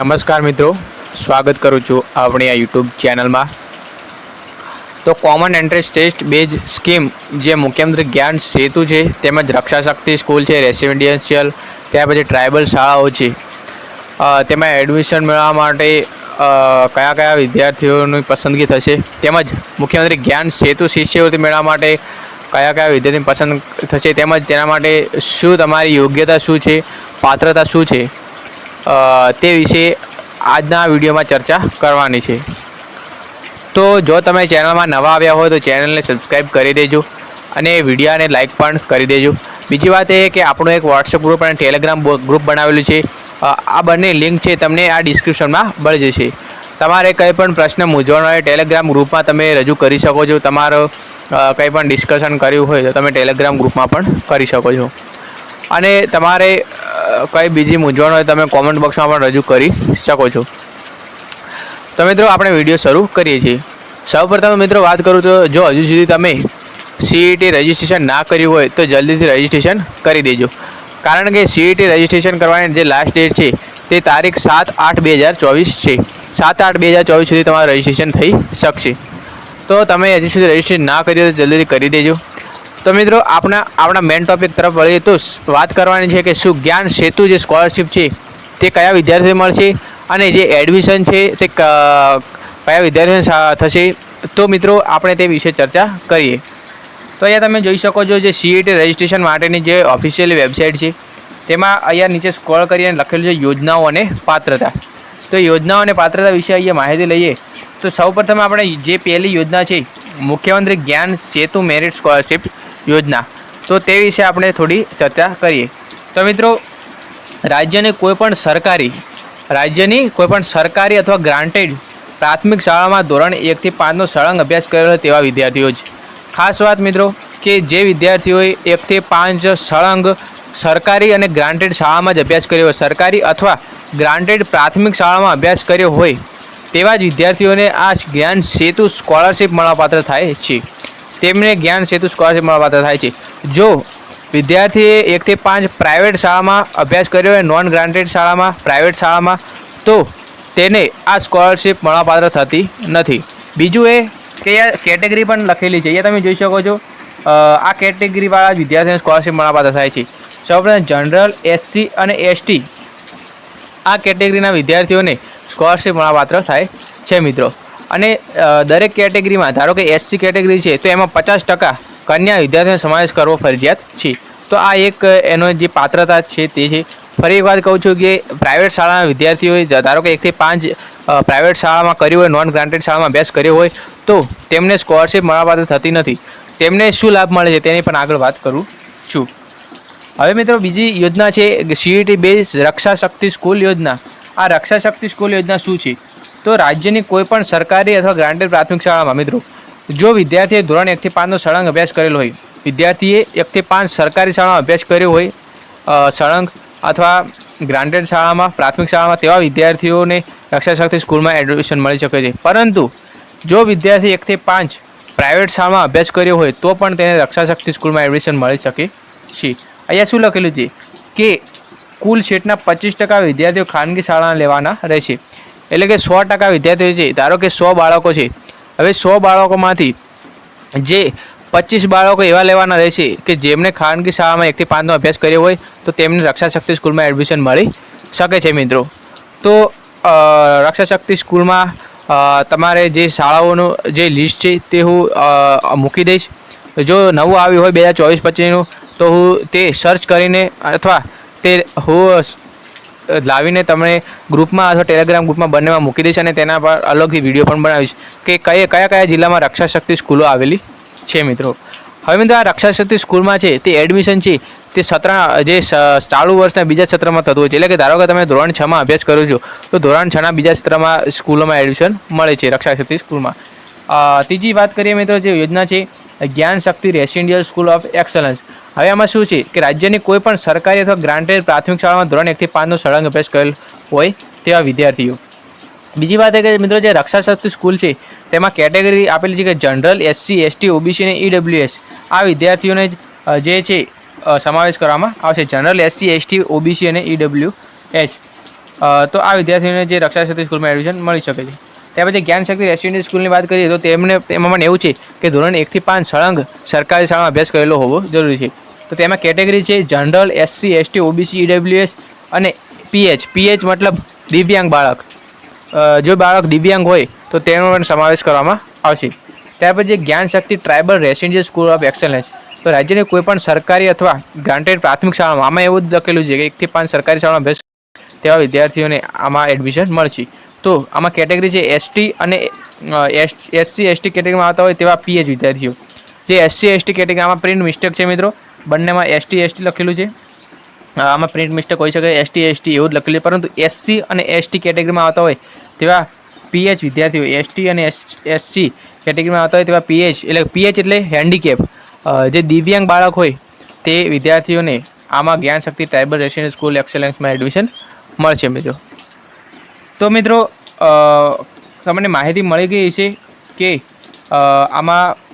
નમસ્કાર મિત્રો, સ્વાગત કરું છું આપણી આ યુટ્યુબ ચેનલમાં. તો common entrance test base scheme જે મુખ્યમંત્રી જ્ઞાન સેતુ છે, તેમજ રક્ષા શક્તિ સ્કૂલ છે, રેસિડેન્શિયલ, ત્યાર પછી ટ્રાઇબલ શાળાઓ છે. તેમાં એડમિશન મેળવવા માટે કયા કયા વિદ્યાર્થીઓની પસંદગી થશે? તેમજ મુખ્યમંત્રી જ્ઞાન સેતુ શિષ્યવૃત્તિ મેળવવા માટે કયા કયા વિદ્યાર્થીની પસંદ થશે? તેમજ તેના માટે શું તમારી યોગ્યતા શું છે? પાત્રતા શું છે? તે વિશે આજના વિડીયોમાં ચર્ચા કરવાની છે. તો જો તમે ચેનલમાં નવા આવ્યા હોય તો ચેનલને સબસ્ક્રાઈબ કરી દેજો અને વિડીયોને લાઇક પણ કરી દેજો. બીજી વાત એ કે આપણું એક વોટ્સઅપ ગ્રુપ અને ટેલિગ્રામ ગ્રુપ બનાવેલું છે. આ બંને લિંક છે તમને આ ડિસ્ક્રિપ્શનમાં મળી જશે. તમારે કંઈ પણ પ્રશ્ન મૂંઝવણ હોય ટેલિગ્રામ ગ્રુપમાં તમે રજૂ કરી શકો છો. તમારો કંઈ પણ ડિસ્કશન કર્યું હોય તો તમે ટેલિગ્રામ ગ્રુપમાં પણ કરી શકો છો. અને તમારે કંઈ બીજી મૂંઝવણ હોય તમે કોમેન્ટ બોક્સમાં પણ રજૂ કરી શકો છો. તો મિત્રો, આપણે વીડિયો શરૂ કરીએ છીએ. સૌપ્રથમ મિત્રો, વાત કરું તો જો હજુ સુધી તમે સીઈટી રજિસ્ટ્રેશન ના કર્યું હોય, તો જલ્દીથી રજિસ્ટ્રેશન કરી દેજો. કારણ કે સીઈટી રજિસ્ટ્રેશન કરવાની જે લાસ્ટ ડેટ છે, તે તારીખ સાત આઠ બે હજાર ચોવીસ છે. સાત આઠ બે હજાર ચોવીસ સુધી તમારું રજિસ્ટ્રેશન થઈ શકશે. તો તમે હજી સુધી રજિસ્ટ્રેશન ના કર્યું તો જલ્દીથી કરી દેજો. તો મિત્રો, આપણા આપણા મેઇન ટોપિક તરફ વળીએ તો વાત કરવાની છે કે શું જ્ઞાન સેતુ જે સ્કોલરશિપ છે, તે કયા વિદ્યાર્થીને મળશે? અને જે એડમિશન છે, તે કયા વિદ્યાર્થીને થશે? તો મિત્રો, આપણે તે વિશે ચર્ચા કરીએ. તો અહીંયા તમે જોઈ શકો છો જે સીઈટી રજિસ્ટ્રેશન માટેની જે ઓફિશિયલ વેબસાઇટ છે, તેમાં અહીંયા નીચે સ્ક્રોલ કરીને લખેલું છે યોજનાઓ અને પાત્રતા. તો યોજનાઓ અને પાત્રતા વિશે અહીંયા માહિતી લઈએ. તો સૌપ્રથમ આપણે જે પહેલી યોજના છે, મુખ્યમંત્રી જ્ઞાન સેતુ મેરિટ સ્કોલરશિપ યોજના. તો તે વિશે આપણે થોડી ચર્ચા કરીએ. તો મિત્રો, રાજ્યની કોઈપણ સરકારી, રાજ્યની કોઈપણ સરકારી અથવા ગ્રાન્ટેડ પ્રાથમિક શાળામાં ધોરણ એકથી પાંચનો સળંગ અભ્યાસ કરેલો તેવા વિદ્યાર્થીઓ જ. ખાસ વાત મિત્રો, કે જે વિદ્યાર્થીઓએ એકથી પાંચ સળંગ સરકારી અને ગ્રાન્ટેડ શાળામાં જ અભ્યાસ કર્યો હોય, સરકારી અથવા ગ્રાન્ટેડ પ્રાથમિક શાળામાં અભ્યાસ કર્યો હોય, તેવા જ વિદ્યાર્થીઓને આ જ્ઞાન સેતુ સ્કોલરશિપ મળવાપાત્ર થાય છે. તેમને જ્ઞાન સેતુ સ્કોલરશિપ મળવાપાત્ર થાય છે. જો વિદ્યાર્થીએ એકથી પાંચ પ્રાઇવેટ શાળામાં અભ્યાસ કર્યો હોય નોન ગ્રાન્ટેડ શાળામાં પ્રાઇવેટ શાળામાં, તો તેને આ સ્કોલરશિપ મળવાપાત્ર થતી નથી. બીજું એ કે કેટેગરી પણ લખેલી છે. એ તમે જોઈ શકો છો આ કેટેગરીવાળા વિદ્યાર્થીઓને સ્કોલરશિપ મળવાપાત્ર થાય છે. સૌપ્રથમ જનરલ એસસી અને એસટી આ કેટેગરીના વિદ્યાર્થીઓને સ્કોલરશિપ મળવાપાત્ર થાય છે, મિત્રો. અને દરેક કેટેગરીમાં, ધારો કે એસસી કેટેગરી છે, તો એમાં પચાસ ટકા કન્યા વિદ્યાર્થીઓનો સમાવેશ કરવો ફરજિયાત છે. તો આ એક એનો જે પાત્રતા છે તે છે. ફરી એક વાત કહું છું કે પ્રાઇવેટ શાળાના વિદ્યાર્થીઓએ ધારો કે એકથી પાંચ પ્રાઇવેટ શાળામાં કર્યું હોય નોન ગ્રાન્ટેડ શાળામાં અભ્યાસ કર્યો હોય, તો તેમને સ્કોલરશિપ મળવાપાત્ર થતી નથી. તેમને શું લાભ મળે છે તેની પણ આગળ વાત કરું છું. હવે મિત્રો બીજી યોજના છે CET base Raksha Shakti school યોજના. આ રક્ષા શક્તિ સ્કૂલ યોજના શું છે? તો રાજ્યની કોઈપણ સરકારી અથવા ગ્રાન્ટેડ પ્રાથમિક શાળામાં, મિત્રો. જો વિદ્યાર્થીએ ધોરણ એકથી પાંચનો સળંગ અભ્યાસ કરેલો હોય, વિદ્યાર્થીએ એકથી પાંચ સરકારી શાળામાં અભ્યાસ કર્યો હોય સળંગ અથવા ગ્રાન્ટેડ શાળામાં, પ્રાથમિક શાળામાં, તેવા વિદ્યાર્થીઓને રક્ષા શક્તિ સ્કૂલમાં એડમિશન મળી શકે છે. પરંતુ જો વિદ્યાર્થી એકથી પાંચ પ્રાઇવેટ શાળામાં અભ્યાસ કર્યો હોય, તો પણ તેને રક્ષા શક્તિ સ્કૂલમાં એડમિશન મળી શકે છે. અહીંયા શું લખેલું છે? કે કુલ સીટના પચીસ ટકા વિદ્યાર્થીઓ ખાનગી શાળા લેવાના રહેશે. એટલે કે સો ટકા વિદ્યાર્થીઓ છે, ધારો કે સો બાળકો છે. હવે સો બાળકોમાંથી જે પચીસ બાળકો એવા લેવાના રહેશે કે જેમણે ખાનગી શાળામાં એકથી પાંચનો અભ્યાસ કર્યો હોય, તો તેમને રક્ષા શક્તિ સ્કૂલમાં એડમિશન મળી શકે છે મિત્રો. તો રક્ષાશક્તિ સ્કૂલમાં તમારે જે શાળાઓનું જે લિસ્ટ છે, તે હું મૂકી દઈશ. જો નવું આવ્યું હોય બે હજાર ચોવીસ પચીસનું, તો હું તે સર્ચ કરીને અથવા તે હું લાવીને તમે ગ્રુપમાં અથવા ટેલિગ્રામ ગ્રુપમાં બંનેમાં મૂકી દઈશ અને તેના પર અલગથી વીડિયો પણ બનાવીશ. કે કયા કયા કયા જિલ્લામાં રક્ષાશક્તિ સ્કૂલો આવેલી છે મિત્રો? હવે મિત્રો આ રક્ષાશક્તિ સ્કૂલમાં છે, તે એડમિશન છે, તે સત્ર, જે ચાલુ વર્ષના બીજા સત્રમાં થતું હોય છે. એટલે કે ધારો કે તમે ધોરણ છમાં અભ્યાસ કરો છો, તો ધોરણ છના બીજા સત્રમાં સ્કૂલોમાં એડમિશન મળે છે રક્ષાશક્તિ સ્કૂલમાં. ત્રીજી વાત કરીએ મિત્રો, જે યોજના છે, Gyan Shakti residential school of excellence. હવે આમાં શું છે કે રાજ્યની કોઈ પણ સરકારી અથવા ગ્રાન્ટેડ પ્રાથમિક શાળામાં ધોરણ એકથી પાંચનો સળંગ અભ્યાસ કરેલ હોય તેવા વિદ્યાર્થીઓ. બીજી વાત એ કે મિત્રો જે રક્ષા શક્તિ સ્કૂલ છે તેમાં કેટેગરી આપેલી છે કે જનરલ એસસી એસટી ઓબીસી અને ઈડબ્લ્યુએસ આ વિદ્યાર્થીઓને જ, છે સમાવેશ કરવામાં આવશે. જનરલ એસસી એસટી ઓબીસી અને ઈડબ્લ્યુ એસ તો આ વિદ્યાર્થીઓને જે રક્ષા શક્તિ સ્કૂલમાં એડમિશન મળી શકે છે. ત્યાર પછી જ્ઞાન શક્તિ રેસિડેન્સી સ્કૂલની વાત કરીએ તો તેમને એમાં પણ એવું છે કે ધોરણ એકથી પાંચ સળંગ સરકારી શાળામાં અભ્યાસ કરેલો હોવો જરૂરી છે. તો તેમાં કેટેગરી છે general SC ST OBC EWS અને પીએચ પીએચ મતલબ દિવ્યાંગ બાળક. જો બાળક દિવ્યાંગ હોય તો તેનો પણ સમાવેશ કરવામાં આવશે. ત્યાર પછી Gyan Shakti tribal residential school of excellence. તો રાજ્યની કોઈ પણ સરકારી અથવા ગ્રાન્ટેડ પ્રાથમિક શાળામાં, આમાં એવું જ લખેલું છે કે એકથી પાંચ સરકારી શાળામાં અભ્યાસ તેવા વિદ્યાર્થીઓને આમાં એડમિશન મળશે. તો આમાં કેટેગરી છે એસટી અને એસસી એસટી કેટેગરીમાં આવતા હોય તેવા પીએચ વિદ્યાર્થીઓ. જે એસસી એસટી કેટેગરીમાં પ્રિન્ટ મિસ્ટેક છે મિત્રો. બંનેમાં એસટી એસટી લખેલું છે. આમાં પ્રિન્ટ મિસ્ટેક હોઈ શકે એસટી એસટી એવું જ લખેલું પરંતુ એસસી અને એસટી કેટેગરીમાં આવતા હોય તેવા પીએચ વિદ્યાર્થીઓ એસટી અને એસસી કેટેગરીમાં આવતા હોય તેવા પીએચ એટલે પીએચ એટલે હેન્ડીકેપ જે દિવ્યાંગ બાળક હોય તે વિદ્યાર્થીઓને આમાં Gyan Shakti tribal resident school એક્સેલન્સમાં admission મળશે મિત્રો. તો મિત્રો તમને માહિતી મળી ગઈ છે કે આમાં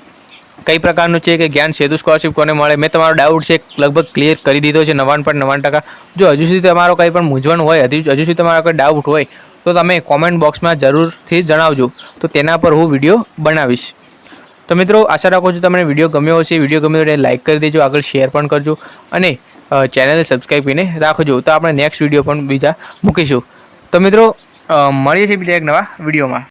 કઈ પ્રકારનું છે કે જ્ઞાન સેતુ સ્કોલરશિપ કોને મળે? મેં તમારો ડાઉટ છે, લગભગ ક્લિયર કરી દીધો છે, નવાણ પણ નવાણ ટકા. જો હજુ સુધી તમારો કંઈ પણ મૂંઝવણ હોય, હજુ હજુ સુધી તમારો કોઈ ડાઉટ હોય, તો તમે કોમેન્ટ બોક્સમાં જરૂરથી જણાવજો. તો તેના પર હું વીડિયો બનાવીશ. તો મિત્રો, આશા રાખું છું તમને વીડિયો ગમ્યો હશે. વીડિયો ગમ્યો એટલે લાઇક કરી દેજો, આગળ શેર પણ કરજો અને ચેનલને સબસ્ક્રાઈબ કરીને રાખજો. તો આપણે નેક્સ્ટ વીડિયો પણ બીજા મૂકીશું. તો મિત્રો મળીએ છીએ બીજા એક નવા વિડીયોમાં